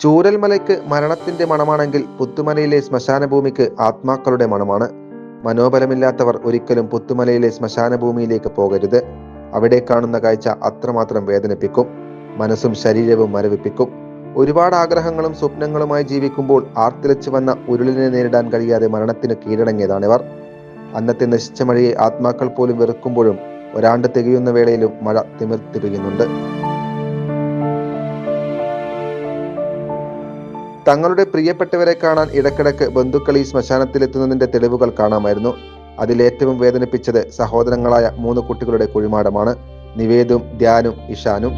ചൂരൽമലയ്ക്ക് മരണത്തിന്റെ മണമാണെങ്കിൽ പുത്തുമലയിലെ ശ്മശാനഭൂമിക്ക് ആത്മാക്കളുടെ മണമാണ്. മനോബലമില്ലാത്തവർ ഒരിക്കലും പുത്തുമലയിലെ ശ്മശാനഭൂമിയിലേക്ക് പോകരുത്. അവിടെ കാണുന്ന കാഴ്ച അത്രമാത്രം വേദനിപ്പിക്കും. മനസ്സും ശരീരവും മരവിപ്പിക്കും. ഒരുപാട് ആഗ്രഹങ്ങളും സ്വപ്നങ്ങളുമായി ജീവിക്കുമ്പോൾ ആർത്തിലച്ചു വന്ന ഉരുളിനെ നേരിടാൻ കഴിയാതെ മരണത്തിന് കീഴടങ്ങിയതാണിവർ. അന്നത്തെ നശിച്ച മഴയെ ആത്മാക്കൾ പോലും വെറുക്കുമ്പോഴും ഒരാണ്ട് തികയുന്ന വേളയിലും മഴ തിമിർത്തി പെയ്യുന്നുണ്ട് തങ്ങളുടെ പ്രിയപ്പെട്ടവരെ കാണാൻ ഇടക്കിടക്ക് ബന്ധുക്കൾ ഈ ശ്മശാനത്തിലെത്തുന്നതിന്റെ തെളിവുകൾ കാണാമായിരുന്നു. അതിലേറ്റവും വേദനിപ്പിച്ചത് സഹോദരങ്ങളായ മൂന്ന് കുട്ടികളുടെ കുഴിമാടമാണ്. നിവേദും ധ്യാനും ഇഷാനും.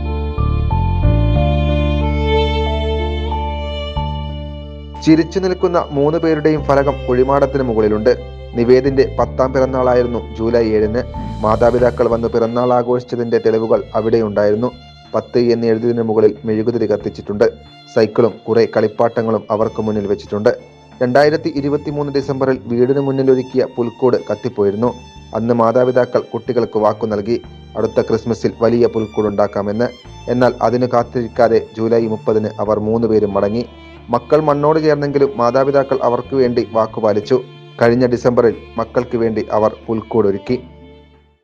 ചിരിച്ചു നിൽക്കുന്ന മൂന്ന് പേരുടെയും ഫലകം കുഴിമാടത്തിന് മുകളിലുണ്ട്. നിവേദിന്റെ പത്താം പിറന്നാളായിരുന്നു ജൂലൈ ഏഴിന്. മാതാപിതാക്കൾ വന്ന് പിറന്നാൾ ആഘോഷിച്ചതിന്റെ തെളിവുകൾ അവിടെയുണ്ടായിരുന്നു പത്ത് എന്ന് എഴുതിയതിന് മുകളിൽ മെഴുകുതിരി കത്തിച്ചിട്ടുണ്ട്. സൈക്കിളും കുറെ കളിപ്പാട്ടങ്ങളും അവർക്ക് മുന്നിൽ വെച്ചിട്ടുണ്ട്. രണ്ടായിരത്തി ഇരുപത്തി മൂന്ന് ഡിസംബറിൽ വീടിന് മുന്നിൽ ഒരുക്കിയ പുൽക്കൂട് കത്തിപ്പോയിരുന്നു. അന്ന് മാതാപിതാക്കൾ കുട്ടികൾക്ക് വാക്കു നൽകി അടുത്ത ക്രിസ്മസിൽ വലിയ പുൽക്കൂട് ഉണ്ടാക്കാമെന്ന്. എന്നാൽ അതിന് കാത്തിരിക്കാതെ ജൂലൈ മുപ്പതിന് അവർ മൂന്നുപേരും മടങ്ങി. മക്കൾ മണ്ണോട് ചേർന്നെങ്കിലും മാതാപിതാക്കൾ അവർക്ക് വേണ്ടി വാക്കുപാലിച്ചു കഴിഞ്ഞ ഡിസംബറിൽ മക്കൾക്ക് വേണ്ടി അവർ പുൽക്കൂട് ഒരുക്കി